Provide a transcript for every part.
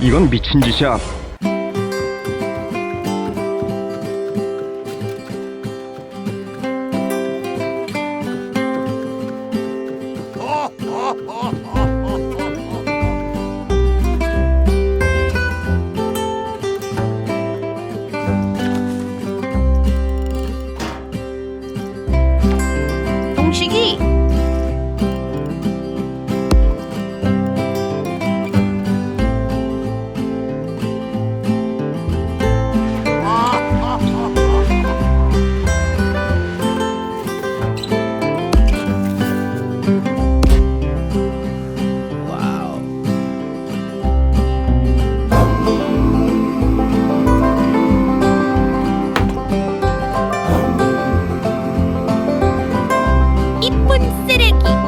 이건 미친 짓이야. 이쁜 쓰레기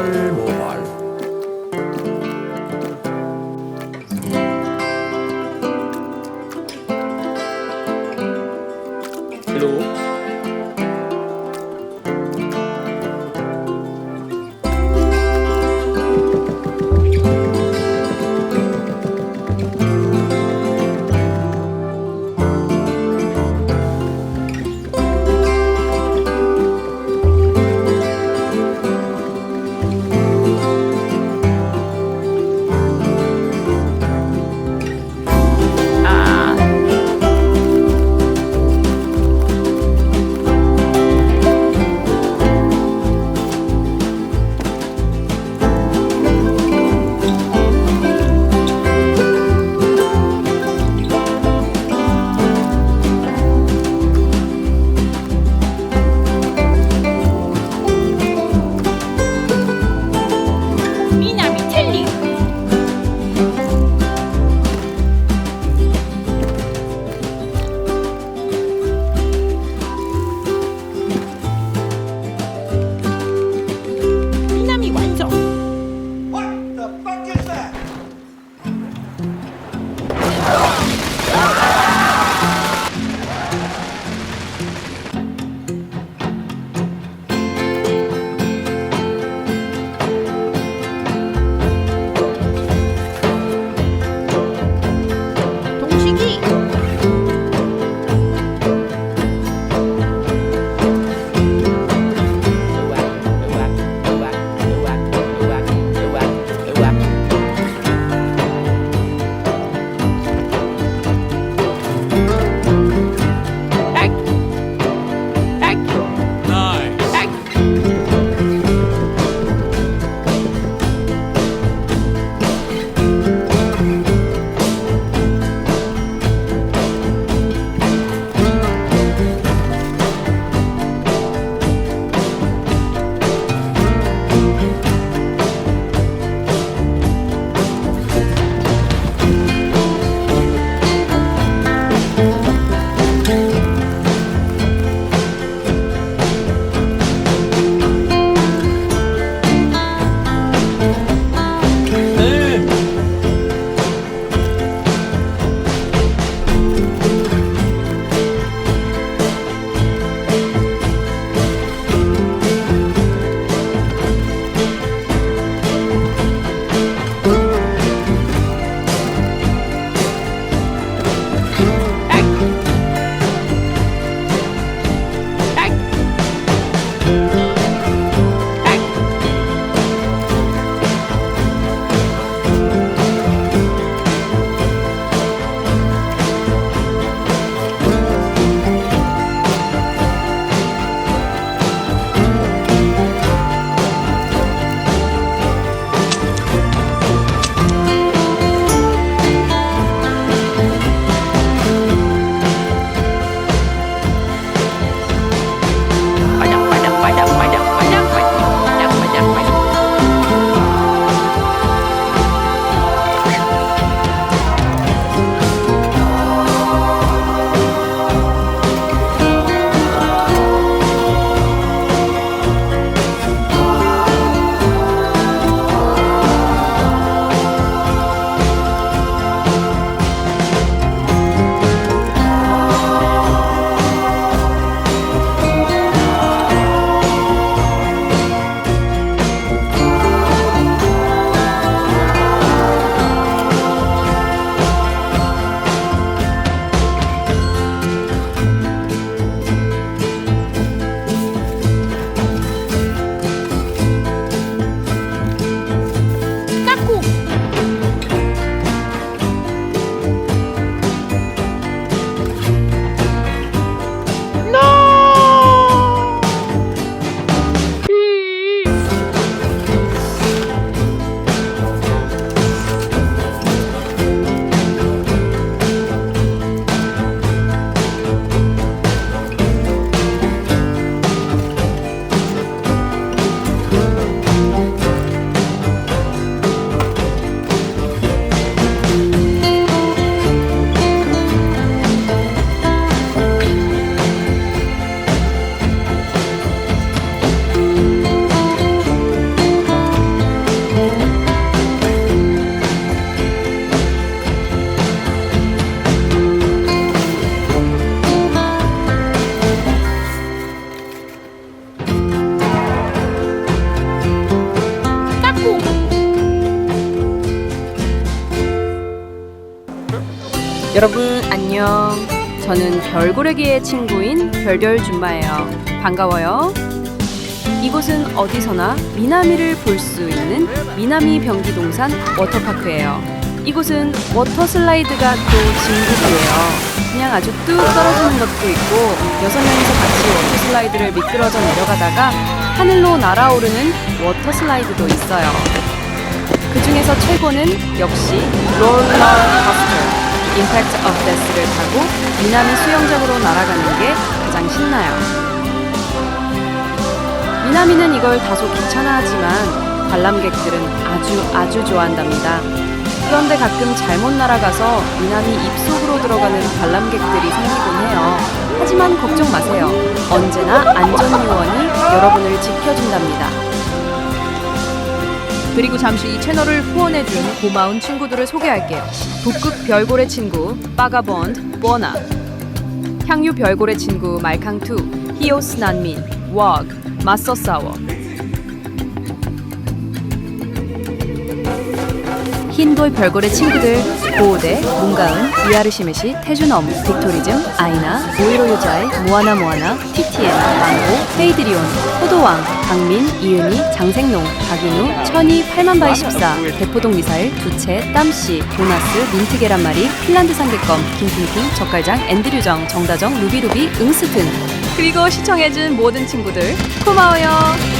날 저는 별고래기의 친구인 별별 줌마예요. 반가워요. 이곳은 어디서나 미나미를 볼 수 있는 미나미 병기동산 워터파크예요. 이곳은 워터 슬라이드가 또 진국이에요. 그냥 아주 뚝 떨어지는 것도 있고 여섯 명이서 같이 워터 슬라이드를 미끄러져 내려가다가 하늘로 날아오르는 워터 슬라이드도 있어요. 그 중에서 최고는 역시 롤러코스터 임팩트 오브 데스를 타고 미나미 수영장으로 날아가는 게 가장 신나요. 미나미는 이걸 다소 귀찮아하지만 관람객들은 아주 아주 좋아한답니다. 그런데 가끔 잘못 날아가서 미나미 입속으로 들어가는 관람객들이 생기곤 해요. 하지만 걱정 마세요. 언제나 안전요원이 여러분을 지켜준답니다. 그리고 잠시 이 채널을 후원해준 고마운 친구들을 소개할게요. 북극 별고래 친구 빠가본드 뽀나 향유 별고래 친구 말캉투. 히오스 난민 워그 맞서 싸워 흰돌 별고래 친구들 보호대 문가은 위아르시메시 태준엄 빅토리즘 아이나 오이로 요자이 모아나 모아나 TTM 망고 헤이드리온 호도왕 강민 이은희 장생농 박인우 천이 8만바이 14 대포동 미사일 두채 땀씨 도나스 민트 계란말이 핀란드 삼계껌 킹킹킹 젓갈장 앤드류정 정다정 루비루비 응스 등 그리고 시청해준 모든 친구들 고마워요.